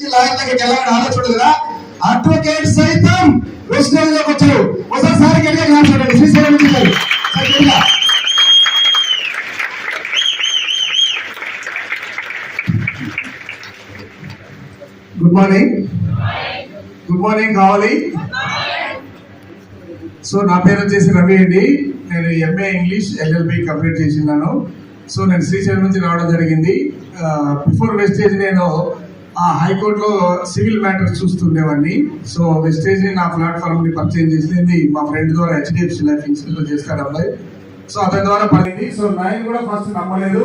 Lawyer వెళ్ళాలని ఆలోచన కదా అడ్వకేట్ సైతం వెస్ట్లోకి వచ్చారు ఒకసారి గట్టిగా Srisailam garu good morning good morning కావాలి సో నా పేరు వచ్చేసి రవి అండి. నేను ఎంఏ ఇంగ్లీష్ ఎల్ఎల్బి కంప్లీట్ చేసినాను సో నేను శ్రీశైలం నుంచి రావడం జరిగింది. Uh, బిఫోర్ వెస్టేజ్ నేను హైకోర్టులో సివిల్ మ్యాటర్స్ చూస్తుండేవాడిని. సో వెస్టేజ్ నా ప్లాట్ఫామ్ని పరిచయం చేసింది మా ఫ్రెండ్ ద్వారా హెచ్డిఎఫ్సి లైఫ్ ఇన్సూరెన్స్ చేస్తాడు అబ్బాయి. సో అతని ద్వారా పడింది. సో నేను కూడా ఫస్ట్ నమ్మలేదు.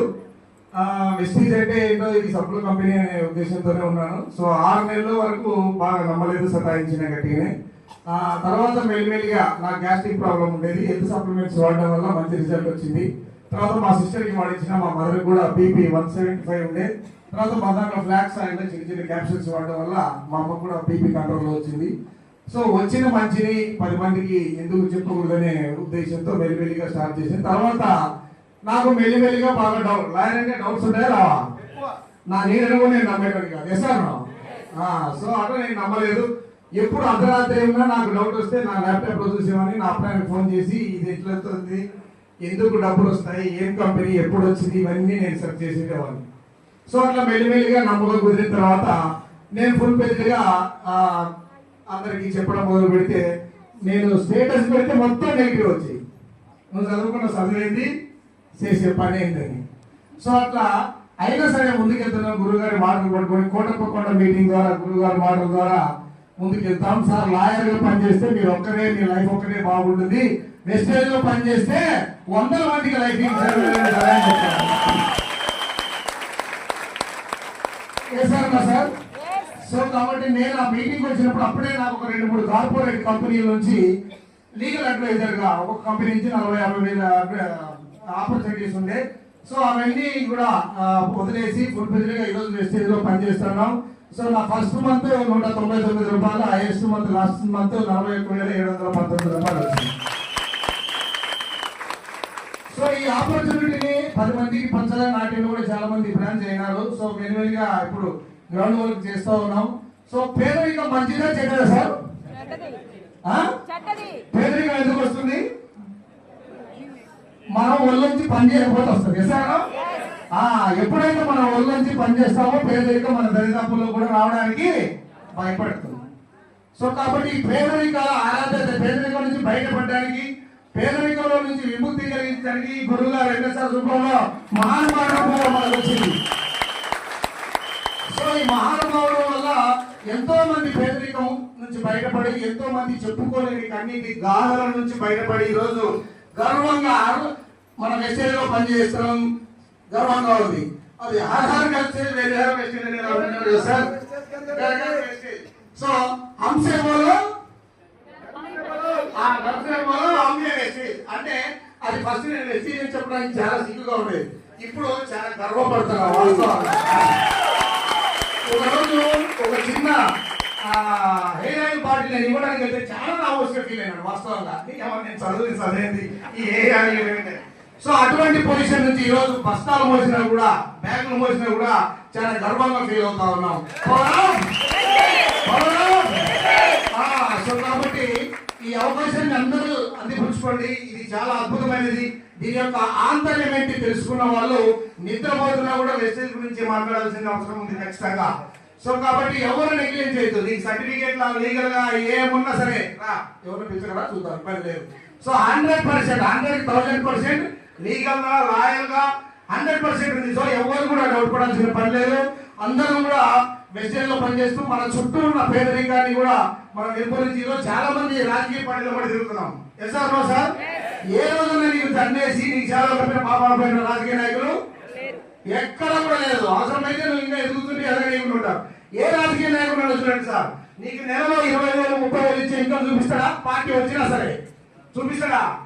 వెస్టీజ్ అంటే ఏంటో ఇది సబ్బుల కంపెనీ అనే ఉద్దేశంతోనే ఉన్నాను. సో ఆరు నెలల వరకు బాగా నమ్మలేదు సతాయించిన గట్టిగానే. తర్వాత మెల్లిమెల్లిగా నా గ్యాస్ట్రిక్ ప్రాబ్లం ఉండేది. హెల్త్ సప్లిమెంట్స్ వాడడం వల్ల మంచి రిజల్ట్ వచ్చింది. తర్వాత మా సిస్టర్కి వాడించిన మా మదర్ కూడా బీపీ వన్ సెవెంటీ ఫైవ్ ఉండే. తర్వాత మా దాంట్లో ఫ్లాక్స్ ఆయిల్ చిన్న చిన్న క్యాప్సూల్స్ వాడడం వల్ల మా అమ్మ కూడా బీపీ కంట్రోల్ వచ్చింది. సో వచ్చిన మంచిని పది మందికి ఎందుకు చెప్పకూడదనే ఉద్దేశంతో మెల్లిమెల్లిగా స్టార్ట్ చేసిన తర్వాత నాకు మెల్లిమెల్లిగా బాగా డౌట్ లాయర్ అంటే డౌట్స్ ఉంటాయా రావా? నా కూడా నేను నమ్మేటది కాదు. ఎసాను సో అట్లా నేను నమ్మలేదు. ఎప్పుడు అర్ధరాత్రి ఉన్నా నాకు డౌట్ వస్తే నా ల్యాప్టాప్లో చూసేవాడిని నా అబ్బాయికి ఫోన్ చేసి ఇది ఎట్లా ఎందుకు డబ్బులు వస్తాయి? ఏం కంపెనీ? ఎప్పుడు వచ్చింది? ఇవన్నీ నేను సెర్చ్ చేసేటవాడిని సో అట్లా మెల్లిమెల్లిగా నమ్మకం కుదిరిన తర్వాత నేను ఫుల్ పెద్దగా అందరికి చెప్పడం మొదలు పెడితే నేను స్టేటస్ పెడితే మొత్తం నెగిటివ్ వచ్చాయి. నువ్వు చదువుకున్న చదివేంది చేసే పని ఏంటని. సో అట్లా అయినా సరే ముందుకెళ్తున్నాం. గురుగారి మాటలు పట్టుకొని కోటప్పకొండ మీటింగ్ ద్వారా గురుగారి మాటల ద్వారా ముందుకెళ్తాం సార్. లాయర్గా పనిచేస్తే మీరు ఒక్కరే మీ లైఫ్ ఒక్కటే బాగుంటుంది. వెస్టేజ్లో పనిచేస్తే వందల మందికి లైఫ్ చేశారమ్మా సార్ సో కాబట్టి నేను ఆ మీటింగ్ వచ్చినప్పుడు అప్పుడే నాకు ఒక రెండు మూడు కార్పొరేట్ కంపెనీల నుంచి లీగల్ అడ్వైజర్గా ఒక కంపెనీ నుంచి నలభై యాభై వేల ఆపర్చునిటీస్ ఉండే. సో అవన్నీ కూడా వదిలేసి ఫుల్గా ఈరోజు వెస్టేజ్లో పనిచేస్తున్నాం. సో నా ఫస్ట్ మంత్ నూట తొంభై తొమ్మిది రూపాయలు హైయెస్ట్ మంత్ లాస్ట్ మంత్ నలభై ఒక్క వేల ఏడు వందల పంతొమ్మిది రూపాయలు వచ్చింది. సో ఈ ఆపర్చునిటీని పది మందికి పంచాలని నాటిని కూడా చాలా మంది ప్లాన్ అయినారు సో మెల్లిమెల్లిగా ఇప్పుడు గ్రౌండ్ వర్క్ చేస్తూ ఉన్నాం. సో పేదరికం మంచిదా చెడ్డదా సార్? పేదరికం ఎందుకు వస్తుంది? మనం ఒళ్ళొంచి పని చేయకపోతే వస్తుంది. ఎసారా ఆ ఎప్పుడైతే మనం ఒళ్ళొంచి పనిచేస్తామో పేదరికం మన దరిదాపుల్లో కూడా రావడానికి భయపడుతుంది. సో కాబట్టి ఈ పేదరిక ఆరాధన పేదరికం నుంచి బయటపడడానికి పేదరికంలో నుంచి విముక్తి కలిగించడానికి గురువు గారు ఎన్ఎస్ఆర్ రూపంలో మహానుభావుడు మనకు వచ్చింది. సో ఈ మహానుభావుల వల్ల ఎంతో మంది పేదరికం నుంచి బయటపడి ఎంతో మంది చెప్పుకోలేని కన్నీటి గాథల నుంచి బయటపడి ఈరోజు రోజు గర్వంగా మన మెసేజ్లో పనిచేస్తున్నాం. గర్వంగా ఉంది అది ఆధార్ కలిసి వేరే మెసేజ్ అని నేను సార్. సో హంసే బోలో ఆ హంసే బోలో హంసే మెసేజ్ అంటే అది ఫస్ట్ నేను మెసేజ్ అని చెప్పడానికి చాలా సిగ్గుగా ఉండేది ఇప్పుడు చాలా గర్వపడుతున్నా ఒకరోజు ఒక చిన్న హెయిర్ ఆయిల్ బాటిల్ నేను ఇవ్వడానికి వెళ్తే చాలా నా ఫీల్ అయినాడు వాస్తవంగా. నీకేమో నేను చదువు చదివింది? ఈ హెయిర్ ఆయిల్ ఏంటంటే సో అటువంటి పొజిషన్ నుంచి ఈ రోజు బస్తాలు మోసినా కూడా బ్యాగులు మోసినా కూడా చాలా గర్వంగా ఫీల్ అవుతా ఉన్నాం. సో కాబట్టి ఈ అవకాశాన్ని అందరూ అందిపుచ్చుకోండి. ఇది చాలా అద్భుతమైనది. దీని యొక్క ఆంతర్యం ఏంటి తెలుసుకున్న వాళ్ళు నిద్రపోతున్నా కూడా వెస్టేజ్ గురించి మాట్లాడాల్సిన అవసరం ఉంది ఖచ్చితంగా. సో కాబట్టి ఎవరు నెగ్లెక్ట్ చేయొద్దు. నీకు సర్టిఫికేట్ లీగల్గా ఏమున్నా సరే రా. ఎవరు పిలిచరా చూద్దాం. పని లేదు. So hundred percent hundred thousand percent లీగల్గా లాయల్గా హండ్రెడ్ పర్సెంట్ ఉంది. సో ఎవరు కూడా డౌట్ పడాల్సిన పని లేదు. అందరం కూడా వెస్టేజ్లో పనిచేస్తూ మన చుట్టూ ఉన్న పేదరికాన్ని కూడా మనం నిర్మూలించి చాలా మంది రాజకీయ పార్టీలో కూడా తిరుగుతున్నాం. ఎస్ సార్ సార్ ఏ రోజున నీకు దండేసి నీకు చాలా కప్పిన పాపాలు రాజకీయ నాయకులు? ఎక్కడ కూడా లేదు. అవసరమైతే నువ్వు ఇంకా ఎదుగుతుంటే ఎదగ ఉంటావు ఏ రాజకీయ నాయకుడు నన్ను చూడండి సార్ నీకు నెలలో ఇరవై వేలు ముప్పై వేలు ఇచ్చే ఇన్కమ్ చూపిస్తాడా? పార్టీ వచ్చినా సరే. చూపిస్తాడా?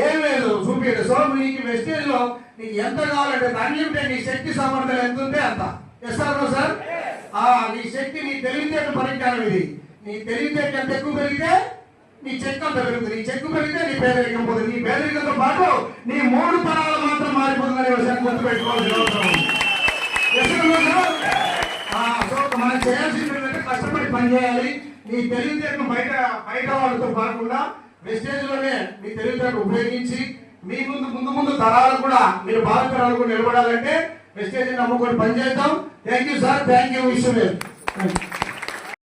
ఏం లేదు చూపించదు సో నీకు వెస్టేజ్లో నీకు ఎంత కావాలంటే అన్లిమిటెడ్ నీ శక్తి సామర్థ్యం ఎంత ఉంటే అంత. ఎస్తారు సార్ ఆ నీ శక్తి నీ తెలివితేటలు పరిజ్ఞానం ఇది. నీ తెలివితేట ఎంత ఎక్కువ పెరిగితే నీ చెక్క పెరుగుతుంది. నీ చెక్కు పెరిగితే నీ పేదరికం పోతుంది. నీ పేదరికంతో పాటు నీ మూడు తరాలు మాత్రం మారిపోతుందని విషయాన్ని గుర్తుపెట్టుకోవాల్సిన అవసరం సార్? ఆ, సో మనం చేయాల్సింది ఏంటంటే కష్టపడి పనిచేయాలి. నీ తెలివితేటను బయట బయట వాళ్ళతో కాకుండా వెస్టేజ్లోనే మీ తెలివితేటలు ఉపయోగించి మీ ముందు ముందు ముందు తరాలు కూడా మీరు భారతరాలు నిలబడాలంటే వెస్టేజ్ నమ్ముకొని పనిచేద్దాం. Thank you sir thank you Vishwa